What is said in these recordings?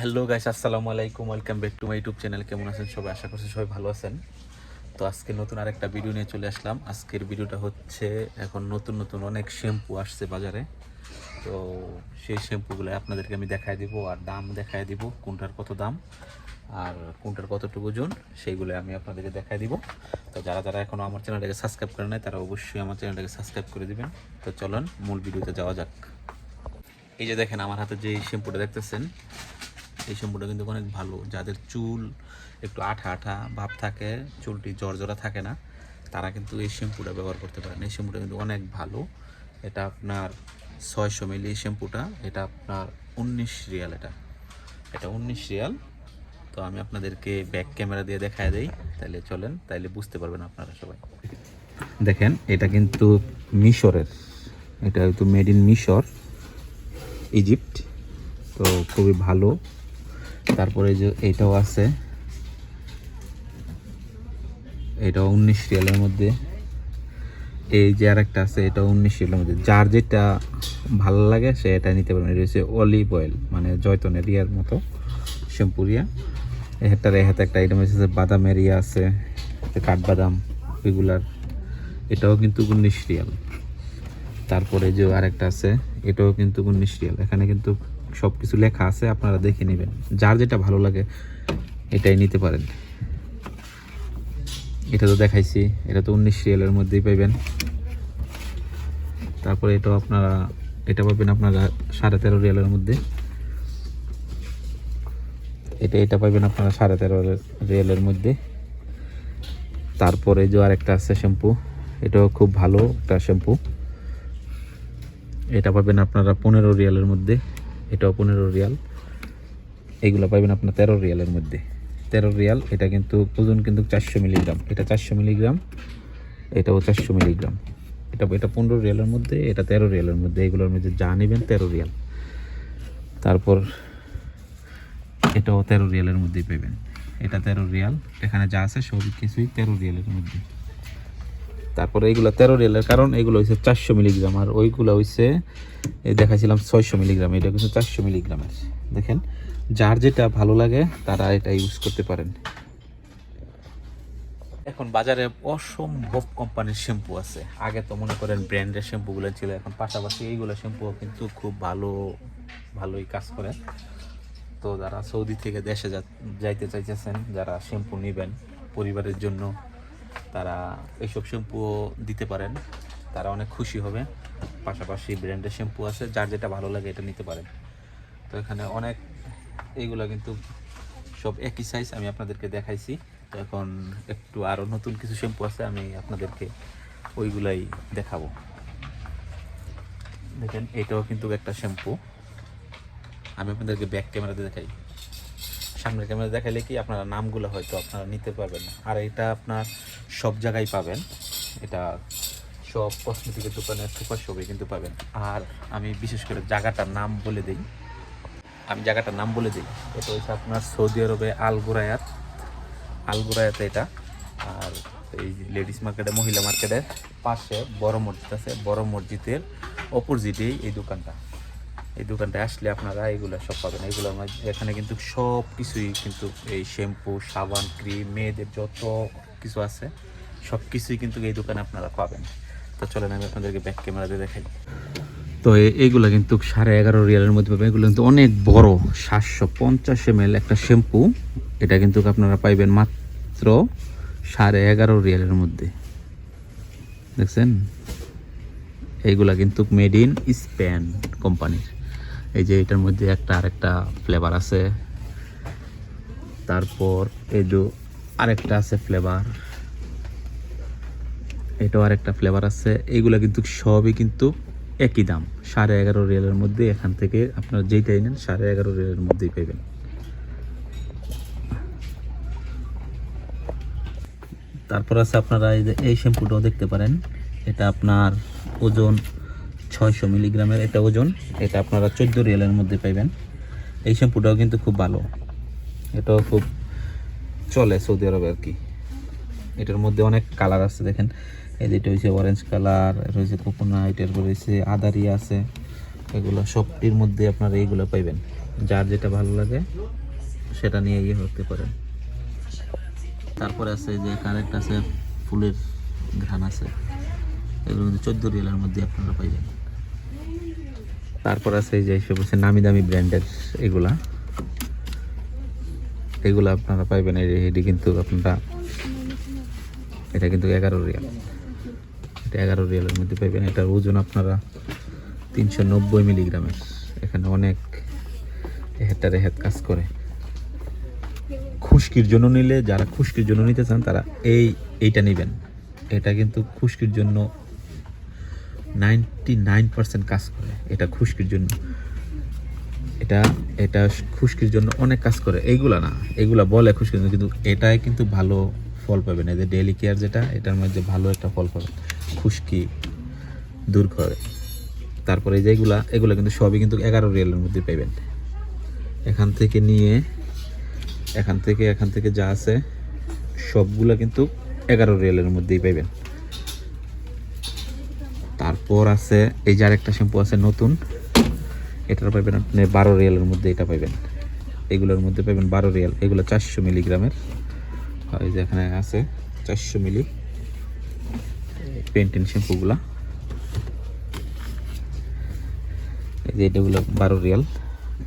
Hello guys, আসসালামু আলাইকুম, welcome back to my YouTube channel. কেমন আছেন সবাই? আশা করছি সবাই ভালো আছেন। তো আজকে নতুন আরেকটা ভিডিও নিয়ে চলে আসলাম। আজকের ভিডিওটা হচ্ছে এখন নতুন নতুন অনেক শ্যাম্পু আসছে বাজারে। তো সেই শ্যাম্পুগুলো আপনাদেরকে আমি দেখায় দিব আর দাম দেখায় দিব, কোনটার কত দাম আর কোনটার কতটুকু ওজন, সেইগুলো আমি আপনাদেরকে দেখায় দিব। তো যারা যারা এখনও আমার চ্যানেলটাকে সাবস্ক্রাইব করে নাই, তারা অবশ্যই আমার চ্যানেলটাকে সাবস্ক্রাইব করে দিবেন। তো চলুন, মূল ভিডিওতে যাওয়া যাক। এই যে দেখেন, আমার হাতে যে শ্যাম্পুটা দেখতেছেন এই শ্যাম্পুটা কিন্তু অনেক ভালো। যাদের চুল একটু আঠা আঠা ভাব থাকে, চুলটি জর্জরা থাকে না, তারা কিন্তু এই শ্যাম্পুটা ব্যবহার করতে পারেন। এই শ্যাম্পুটা কিন্তু অনেক ভালো। এটা আপনার ছয়শো মিলি এই শ্যাম্পুটা। এটা আপনার উনিশ রিয়াল এটা। এটা উনিশ রিয়াল। তো আমি আপনাদেরকে ব্যাক ক্যামেরা দিয়ে দেখায় দেই। তাহলে চলেন, তাইলে বুঝতে পারবেন আপনারা সবাই। দেখেন, এটা কিন্তু মিশরের। এটা হয়তো মেড ইন মিশর ইজিপ্ট তো খুবই ভালো। তারপরে যে এটাও আছে। এটাও উনিশ রিয়ালের মধ্যে। এই যে আরেকটা আছে এটা উনিশ রিয়ালের মধ্যে। যার যেটা ভালো লাগে, সে এটা নিতে পারবেন এটা হচ্ছে অলিভ অয়েল মানে জয়তনের রিয়ার মতো শ্যাম্পু রিয়া এই হাতটার একটা আইটেম আছে, বাদামের ইয়া আছে কাঠবাদাম রেগুলার এটাও কিন্তু উনিশ রিয়াল। তারপরে যে আরেকটা আছে, এটাও কিন্তু উনিশ রিয়াল। এখানে কিন্তু সব কিছু লেখা আছে, আপনারা দেখে নেবেন। যার যেটা ভালো লাগে, এটাই নিতে পারেন। এটা তো দেখাইছি, এটা তো উনিশ রিয়ালের মধ্যেই পাইবেন। তারপরে এটাও আপনারা, এটা পাবেন আপনারা সাড়ে তেরো রিয়ালের মধ্যে। এটা এটা পাবেন আপনারা সাড়ে তেরো রিয়ালের মধ্যে। তারপরে যে আরেকটা আছে শ্যাম্পু, এটাও খুব ভালো একটা শ্যাম্পু। এটা পাবেন আপনারা পনেরো রিয়ালের মধ্যে। এটাও পনেরো রিয়াল। এগুলো পাবেন আপনার তেরো রিয়ালের মধ্যে। তেরো রিয়াল, এটা কিন্তু ওজন কিন্তু চারশো মিলিগ্রাম। এটা চারশো মিলিগ্রাম, এটাও চারশো মিলিগ্রাম। এটা এটা পনেরো রিয়ালের মধ্যে, এটা তেরো রিয়ালের মধ্যে। এগুলোর মধ্যে যা নেবেন তেরো রিয়াল। তারপর এটাও তেরো রিয়ালের মধ্যেই পাবেন এটা তেরো রিয়াল। এখানে যা আছে সব কিছুই তেরো রিয়ালের মধ্যে। তারপরে এইগুলো তেরো রিয়ালের, কারণ এগুলো হচ্ছে চারশো মিলিগ্রাম, আর ওইগুলো হচ্ছে দেখাছিলাম ছয়শো মিলিগ্রাম, এটা কিন্তু চারশো মিলিগ্রামের, দেখেন। যার যেটা ভালো লাগে, তারা এটা ইউজ করতে পারেন। এখন বাজারে অসম্ভব কোম্পানির শ্যাম্পু আছে। আগে তো মনে করেন ব্র্যান্ডের শ্যাম্পুগুলো ছিল, এখন পাশাপাশি এইগুলো শ্যাম্পু কিন্তু খুব ভালো, ভালোই কাজ করে। তো যারা সৌদি থেকে দেশে যাইতে চাইতেছেন, যারা শ্যাম্পু নেবেন পরিবারের জন্য তারা এইসব শ্যাম্পুও দিতে পারেন। তারা অনেক খুশি হবে। পাশাপাশি ব্র্যান্ডের শ্যাম্পু আছে, যার যেটা ভালো লাগে এটা নিতে পারেন। তো এখানে অনেক এইগুলো কিন্তু সব একই সাইজ আমি আপনাদেরকে দেখাইছি। তো এখন একটু আরও নতুন কিছু শ্যাম্পু আছে, আমি আপনাদেরকে ওইগুলাই দেখাবো। দেখেন, এটাও কিন্তু একটা শ্যাম্পু। আমি আপনাদেরকে ব্যাক ক্যামেরাতে দেখাই। সামনের ক্যামেরা দেখাইলে কি আপনারা নামগুলো হয়তো আপনারা নিতে পারবেন না। আর এটা আপনার সব জায়গায় পাবেন। এটা সব কসমেটিকের দোকানে সুপার শপে কিন্তু পাবেন। আর আমি বিশেষ করে জায়গাটার নাম বলে দিই। আমি জায়গাটার নাম বলে দিই। এটা হচ্ছে আপনার সৌদি আরবে আল গোরায়াত। এটা। আর এই লেডিস মার্কেটে, মহিলা মার্কেটের পাশে বড় মসজিদ আছে। বড় মসজিদের অপোজিটেই এই দোকানটা। এই দোকানটায় আসলে আপনারা এগুলো সব পাবেন। এগুলো এখানে কিন্তু সব কিছুই কিন্তু এই শ্যাম্পু, সাবান, ক্রিম, মেয়েদের যত কিছু আছে সব কিছুই কিন্তু এই দোকানে আপনারা পাবেন। তো চলেন, আমি আপনাদেরকে ব্যাক ক্যামেরাতে দেখাই। তো এইগুলো কিন্তু সাড়ে এগারো রিয়ালের মধ্যে পাবেন। এগুলো কিন্তু অনেক বড়, সাতশো পঞ্চাশ এম একটা শ্যাম্পু এটা কিন্তু আপনারা পাইবেন মাত্র সাড়ে এগারো রিয়ালের মধ্যে। দেখছেন? এইগুলা কিন্তু মেড ইন স্পেন কোম্পানির এই যে এটার মধ্যে একটা আরেকটা ফ্লেভার আছে। তারপর এই যে আরেকটা আছে ফ্লেভার এটাও আরেকটা ফ্লেভার আছে। এইগুলা কিন্তু সবই কিন্তু একই দাম। সাড়ে এগারো রিয়ালের মধ্যে এখান থেকে আপনারা যেইটাই নেন, সাড়ে এগারো রিয়ালের মধ্যেই পাবেন তারপর আছে আপনারা এই যে, এই শ্যাম্পুটাও দেখতে পারেন। এটা আপনার ওজন ছয়শো মিলিগ্রামের এটা ওজন। এটা আপনারা চোদ্দ রিয়ালের মধ্যে পাইবেন। এই শ্যাম্পুটাও কিন্তু খুব ভালো। এটাও খুব চলে সৌদি আরবে আর কি। এটার মধ্যে অনেক কালার আছে, দেখেন। এই যেটা হয়েছে অরেঞ্জ কালার এটা হয়েছে কোকোনাইট এরপর হয়েছে আদারি আছে। এগুলো সবটির মধ্যে আপনারা এইগুলো পাইবেন। যার যেটা ভালো লাগে, সেটা নিয়ে ইয়ে করতে পারেন। তারপরে আছে যে কারেক্ট আছে ফুলের ঘ্রাণ আছে। এগুলো কিন্তু চোদ্দ রিয়ালের মধ্যে আপনারা পাইবেন। তারপর আছে এই যে সব হচ্ছে নামি দামি ব্র্যান্ডের এগুলা। এগুলো আপনারা পাইবেন, এই এটি কিন্তু আপনারা, এটা কিন্তু এগারো রিয়াল। এটা এগারো রিয়ালের মধ্যে পাইবেন, এটার ওজন আপনারা তিনশো নব্বই মিলিগ্রামের এখানে অনেক হেটারে হেড কাজ করে। খুশকির জন্য নিলে, যারা খুশকির জন্য নিতে চান, তারা এই, এইটা নেবেন। এটা কিন্তু খুশকির জন্য নাইনটি নাইন পার্সেন্ট কাজ করে, এটা খুশকির জন্য। এটা এটা খুশকির জন্য অনেক কাজ করে। এইগুলা না এগুলা বলে খুশকির জন্য, কিন্তু এটাই কিন্তু ভালো ফল পাবেন এই যে ডেলি কেয়ার যেটা, এটার মধ্যে ভালো একটা ফল পাবেন খুশকি দূর করে। তারপরে যেগুলা এগুলো কিন্তু সবই কিন্তু এগারো রিয়ালের মধ্যে পাবেন এখান থেকে নিয়ে, এখান থেকে এখান থেকে যা আছে, সবগুলা কিন্তু এগারো রিয়ালের মধ্যেই পাইবেন। তারপর আছে, এই যে আরেকটা শ্যাম্পু আছে নতুন। এটার পাইবেন আপনি বারো রিয়ালের মধ্যে এটা পাইবেন এগুলোর মধ্যে পাইবেন বারো রিয়াল। এগুলো চারশো মিলিগ্রামের। এই যে এখানে আছে চারশো মিলি। পেন্টিন শ্যাম্পুগুলা। এই যে এটাগুলো বারো রিয়াল।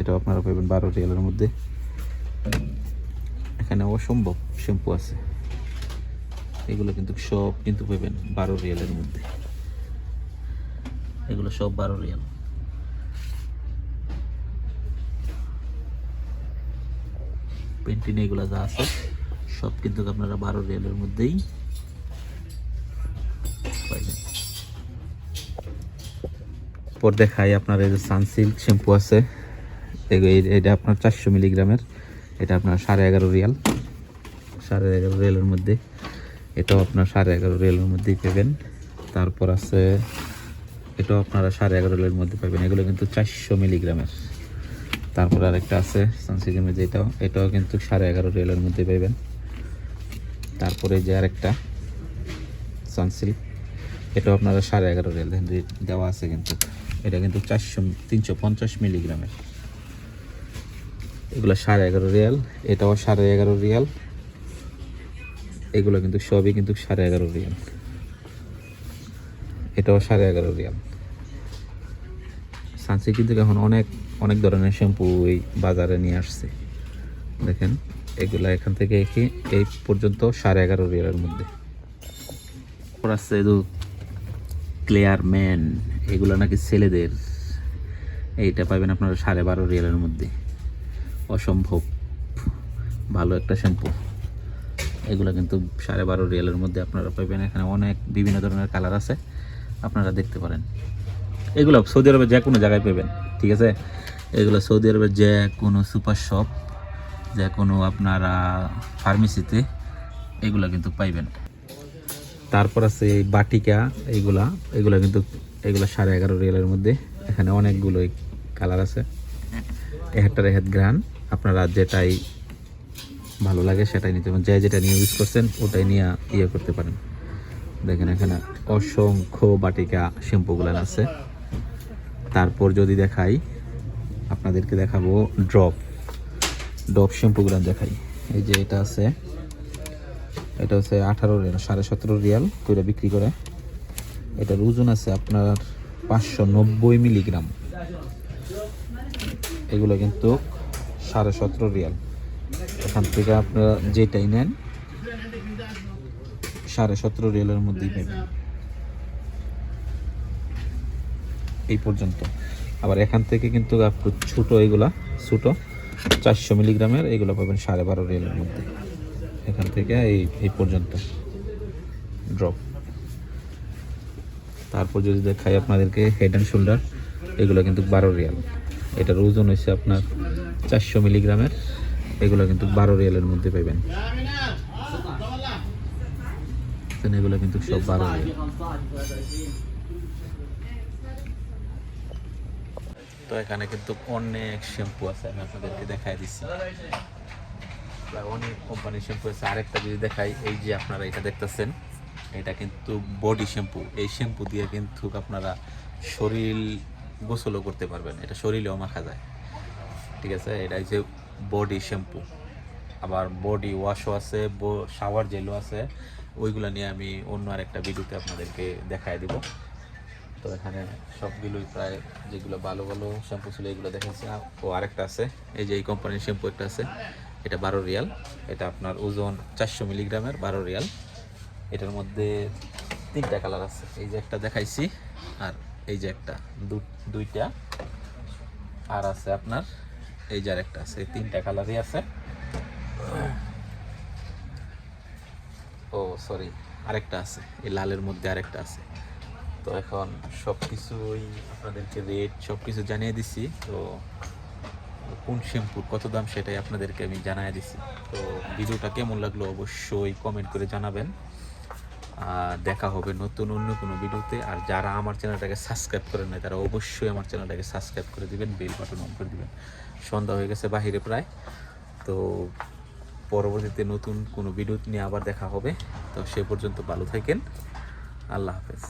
এটাও আপনারা পাইবেন বারো রিয়ালের মধ্যে। এখানে অসম্ভব শ্যাম্পু আছে। এগুলো কিন্তু সব কিন্তু পাইবেন বারো রিয়ালের মধ্যে। এগুলো সব বারো রিয়াল। পেন্টিন এগুলো যা আছে, সব কিন্তু আপনারা বারো রিয়ালের মধ্যেই পর দেখাই আপনার এই যে সানসিল্ক শ্যাম্পু আছে। এটা আপনার চারশো মিলিগ্রামের, এটা আপনার সাড়ে এগারো রিয়াল। সাড়ে এগারো রিয়ালের মধ্যে, এটাও আপনার সাড়ে এগারো রিয়ালের মধ্যেই পাবেন। তারপর আছে, এটাও আপনারা সাড়ে এগারো রিয়ালের মধ্যে পাবেন। এগুলো কিন্তু চারশো মিলিগ্রামের। তারপর আরেকটা আছে সানসিল্কের যেটাও, এটাও কিন্তু সাড়ে এগারো রিয়ালের মধ্যে পাবেন তারপরে যে আরেকটা সানসিল্ক এটাও আপনারা সাড়ে এগারো রেট দেওয়া আছে কিন্তু। এটা কিন্তু চারশো, তিনশো পঞ্চাশ মিলিগ্রামের। এগুলো সাড়ে এগারো রিয়াল, এটাও সাড়ে এগারো রিয়াল। এগুলো কিন্তু সবই কিন্তু সাড়ে এগারো রিয়াল। এটাও সাড়ে এগারো রিয়াল। সানসি কিন্তু এখন অনেক অনেক ধরনের শ্যাম্পু এই বাজারে নিয়ে আসছে। দেখেন, এগুলা এখান থেকে একে এই পর্যন্ত সাড়ে এগারো রিয়ালের মধ্যে। আছে ক্লেয়ার ম্যান এগুলো নাকি ছেলেদের। এইটা পাবেন আপনারা সাড়ে বারো রিয়ালের মধ্যে। অসম্ভব ভালো একটা শ্যাম্পু। এগুলো কিন্তু সাড়ে বারো রিয়ালের মধ্যে আপনারা পাবেন। এখানে অনেক বিভিন্ন ধরনের কালার আছে। আপনারা দেখতে পারেন। এগুলো সৌদি আরবে যে কোনো জায়গায় পাবেন, ঠিক আছে? এগুলো সৌদি আরবের যে কোনো সুপার শপ, যে কোনো আপনারা ফার্মেসিতে এগুলো কিন্তু পাইবেন। তারপর আছে এই বাটিকা এইগুলা এগুলা কিন্তু, এগুলা সাড়ে এগারো রিয়ালের মধ্যে। এখানে অনেকগুলো কালার আছে। এহারটার এহাত গ্রান, আপনারা যেটাই ভালো লাগে সেটাই নিতে পারেন। যে যেটা নিয়ে ইউজ করছেন, ওটাই নিয়ে ইয়ে করতে পারেন। দেখেন এখানে অসংখ্য বাটিকা শ্যাম্পুগুলান আছে। তারপর যদি দেখাই আপনাদেরকে দেখাবো ড্রপ। ড্রপ শ্যাম্পুগুলান দেখাই। এই যে এটা আছে, এটা হচ্ছে আঠারো রিয়াল, সাড়ে সতেরো রিয়াল কইরা বিক্রি করে। এটার ওজন আছে আপনার পাঁচশো নব্বই মিলিগ্রাম। এগুলো কিন্তু সাড়ে সতেরো রিয়াল। এখান থেকে আপনারা যেটাই নেন, সাড়ে সতেরো রিয়ালের মধ্যেই পাবেন এই পর্যন্ত। আবার এখান থেকে কিন্তু ছোটো এগুলা, ছোটো। চারশো মিলিগ্রামের, এগুলো পাবেন সাড়ে বারো রিয়ালের মধ্যে। এখান থেকে এই এই পর্যন্ত। ড্রপ তারপর যদি দেখাই আপনাদেরকে হেড অ্যান্ড শোল্ডার এগুলো কিন্তু বারো রিয়াল। এটার ওজন হয়েছে আপনার চারশো মিলিগ্রামের, এগুলো কিন্তু বারো রিয়ালের মধ্যে পাবেন এগুলো কিন্তু সব বারো রিয়াল। তো এখানে কিন্তু অনেক শ্যাম্পু আছে, আমি আপনাদেরকে দেখাই দিচ্ছি। অনেক কোম্পানির শ্যাম্পু আছে। আরেকটা যদি দেখাই, এই যে আপনারা এটা দেখতেছেন, এটা কিন্তু বডি শ্যাম্পু এই শ্যাম্পু দিয়ে কিন্তু আপনারা শরীর গোসলও করতে পারবেন। এটা শরীরেও মাখা যায়। ঠিক আছে? এটা হচ্ছে বডি শ্যাম্পু আবার বডি ওয়াশও আছে শাওয়ার জেলও আছে। ওইগুলো নিয়ে আমি অন্য আরেকটা ভিডিওতে আপনাদেরকে দেখায় দিব। তো এখানে সবগুলোই প্রায় যেগুলো ভালো ভালো শ্যাম্পু ছিল, এগুলো দেখাচ্ছি ও আরেকটা আছে, এই যে এই কোম্পানির শ্যাম্পু একটা আছে, এটা বারো রিয়াল। এটা আপনার ওজন চারশো মিলিগ্রামের বারো রিয়াল। এটার মধ্যে তিনটা কালার আছে। এই যে একটা দেখাইছি, আর এই যে একটা দুইটা। আর আছে আপনার, এই যে আরেকটা আছে, এই তিনটা কালারই আছে। ও সরি আরেকটা আছে, এই লালের মধ্যে আরেকটা আছে। তো এখন সব কিছুই আপনাদেরকে রেট সব কিছু জানিয়ে দিছি। তো কোন শ্যাম্পুর কত দাম সেটাই আপনাদেরকে আমি জানিয়ে দিছি। তো ভিডিওটা কেমন লাগল অবশ্যই কমেন্ট করে জানাবেন। দেখা হবে নতুন অন্য কোনো ভিডিওতে। আর যারা আমার চ্যানেলটাকে সাবস্ক্রাইব করেন না তারা অবশ্যই আমার চ্যানেলটাকে সাবস্ক্রাইব করে দিবেন বেল বাটন অন করে দিবেন। সন্ধ্যা হয়ে গেছে বাহিরে প্রায়। তো পরবর্তীতে নতুন কোনো ভিডিও নিয়ে আবার দেখা হবে। তো সে পর্যন্ত ভালো থাকেন। আল্লাহ হাফেজ।